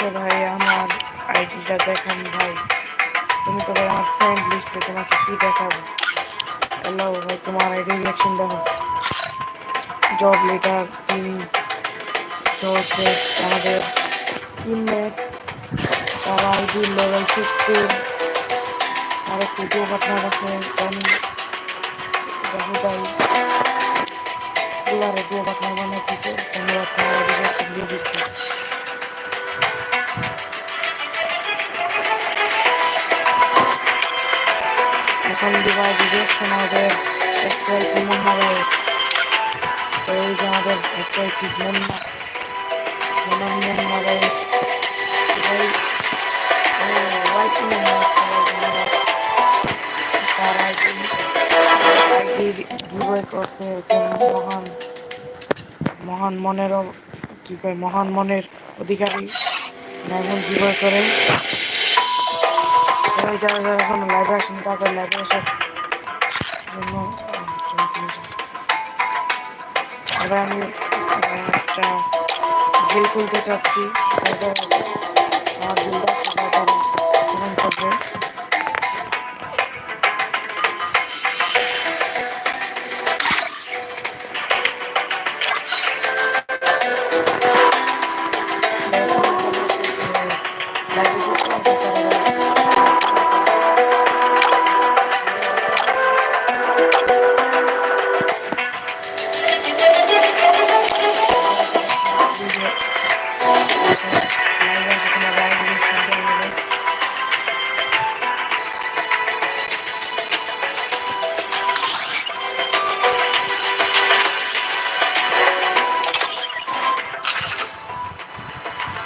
কি বলছো ভাই, আমার আইডিটা দেখান ভাই। তুমি তো ভাই আমার ফ্রেন্ড লিস্টে তোমাকে কি দেখাবো? হ্যালো ভাই, তোমার আইডি রিয়াকশন দেখো। জব লিডার টিম আমাদের টিমমেট তার আইডি লেভেল ফিফটিন আর একটু জব আপনার আছে টনি রাহু ভাই দুয়ারে জব আপনার বানাইতেছে ধন্যবাদ, তোমার দিয়ে দিচ্ছি। এখন দিবার ডিরেকশন আমাদের মুন্না ভাই তো এই যে আমাদের আইডি আইডি গিভওয়ে করছে মহান মহান মনের কি কয়, মহান মনের অধিকারী। এমন গিভওয়ে করে। ওই যারা যারা এখন লাইভে আসেন তাদের লাইভে আসার জন্য এবার আমি একটা বিল খুলতে চাচ্ছি আমার বিলটা কমেন্ট করবে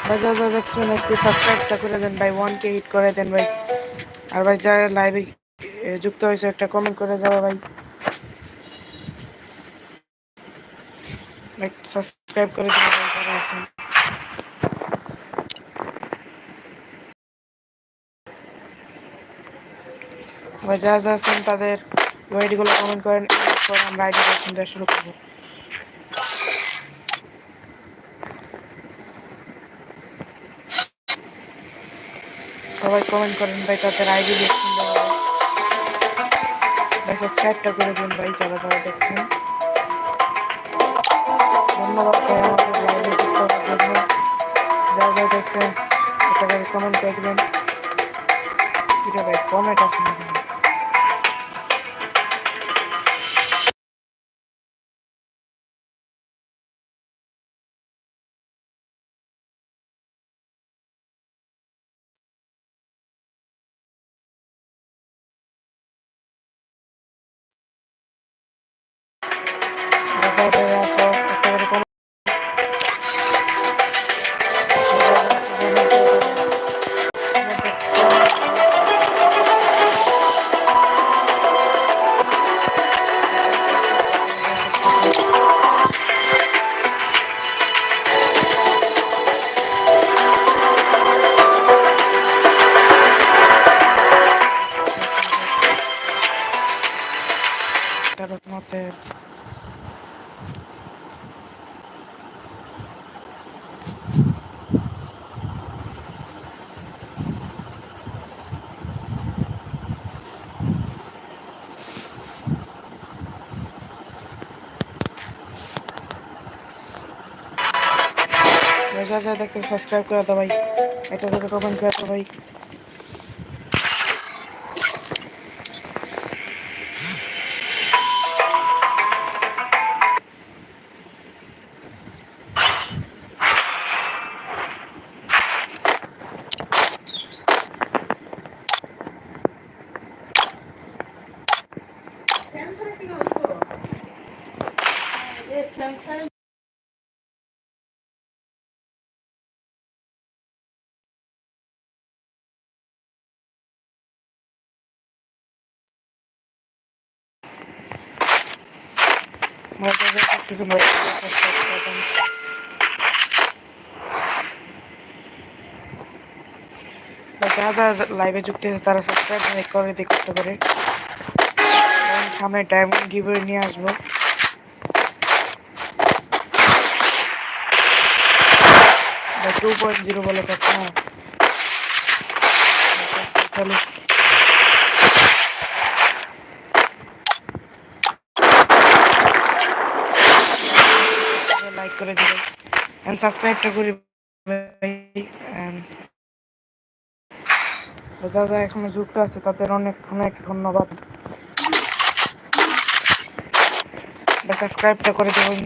ভাই যা যা একটু সাবস্ক্রাইবটা করে দেন ভাই ওয়ান কে হিট করে দেন ভাই। আর ভাই, যারা লাইভে যুক্ত হয়েছে, একটা কমেন্ট করে যাবে ভাই। সাবস্ক্রাইব করে দেবেন ভাই, যারা আছেন। যারা আছেন, তাদের আইডিগুলো কমেন্ট করেন আমরা আইডি শুরু করব। সবাই কমেন্ট করেন, ভাই, তাদের আইডি দেখছেন ভাই সাবস্ক্রাইবটা করে দিন, ভাই, যারা যারা দেখছেন। ধন্যবাদ ভাই যারা যারা দেখছেন, একটা করে কমেন্ট করে দিবেন। এটা ভাই কমেন্ট আসে যারা যারা আসো একটা করে কমেন্ট তারপর আর যা যা সাবস্ক্রাইব করে দাও ভাই। এটা করে কমেন্ট করে দাও ভাই। করতেছে মজা করতেছে যা যা লাইভে যুক্ত আছে তারা সাবস্ক্রাইব লাইক করতে পারে। সামনে ডায়মন্ড গিভওয়ে নিয়ে আসব। টু পয়েন্ট জিরো বলে কথা না চলো লাইক করে দিবেন। এন্ড সাবস্ক্রাইবটা করি এন্ড যা যা এখনও যুক্ত আছে, তাদের অনেক অনেক ধন্যবাদ। সাবস্ক্রাইবটা করে দেবেন।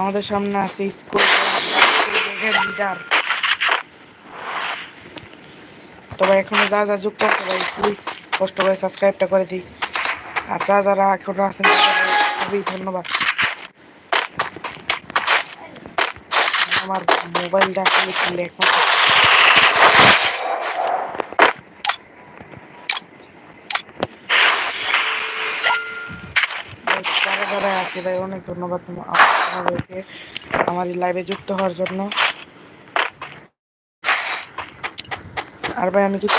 আমাদের সামনে আছে স্কুল তবে এখনও যা যা যুক্ত আছে ভাই প্লিজ কষ্ট করে সাবস্ক্রাইবটা করে দিই। আর যা যারা এখনও আছেন খুবই ধন্যবাদ। আমার মোবাইলটা খুলে খুলে এখন যারা যারা আছে ভাই অনেক ধন্যবাদ আপনাদেরকে আমার এই লাইভে যুক্ত হওয়ার জন্য। আর ভাই আমি কিছু